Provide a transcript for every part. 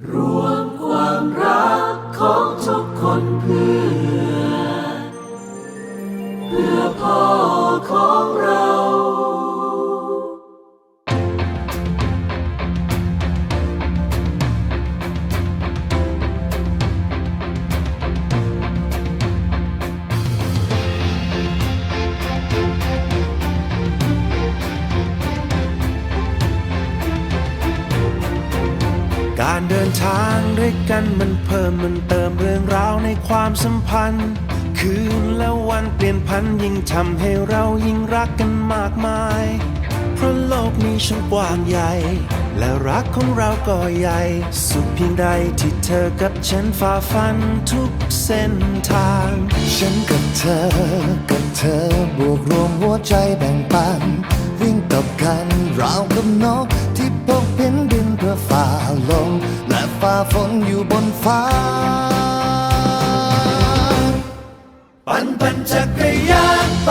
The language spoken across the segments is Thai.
ร การเดินทางด้วยกันมันเพิ่มมันเติมเรื่องราวในความสัมพันธ์ คืนและวันเปลี่ยนพันยิ่งทำให้เรายิ่งรักกันมากมาย เพราะโลกนี้ช่างกว้างใหญ่ และรักของเราก็ใหญ่ สุดเพียงใดที่เธอกับฉันฝ่าฟันทุกเส้นทาง ฉันกับเธอ กับเธอบวกรวมหัวใจแบ่งปัน วิ่งตบกันราวกับนกที่พกเพ็นดิน พื่อฝ่าลมและฝ่าฝนอยู่บนฟ้า ปั่นปั่นจักรยานไป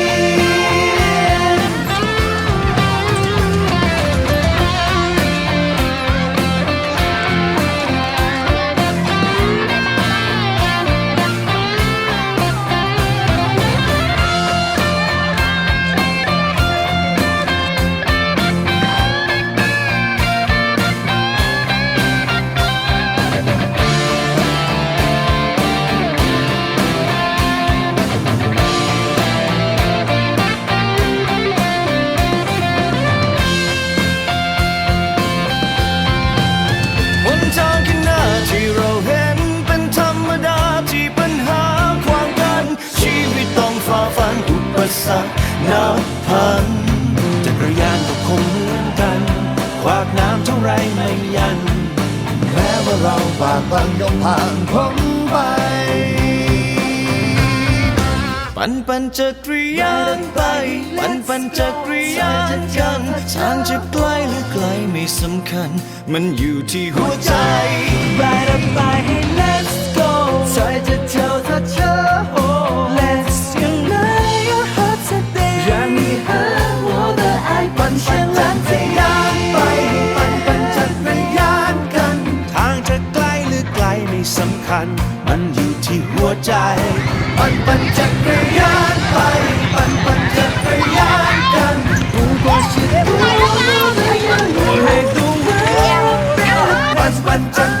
เราบากบังย่อมผ่านพ้นไป ปั่นปั่นจักรยานไป ปั่นปั่นจักรยานกัน ทางจะไกลหรือไกลไม่สำคัญ มันอยู่ที่หัวใจ ปันปันจักรยานไป ปันปันจักรยานกันผู้ก็ชิดผู้รู้เรื่องรู้ให้ตัวปันปันจักร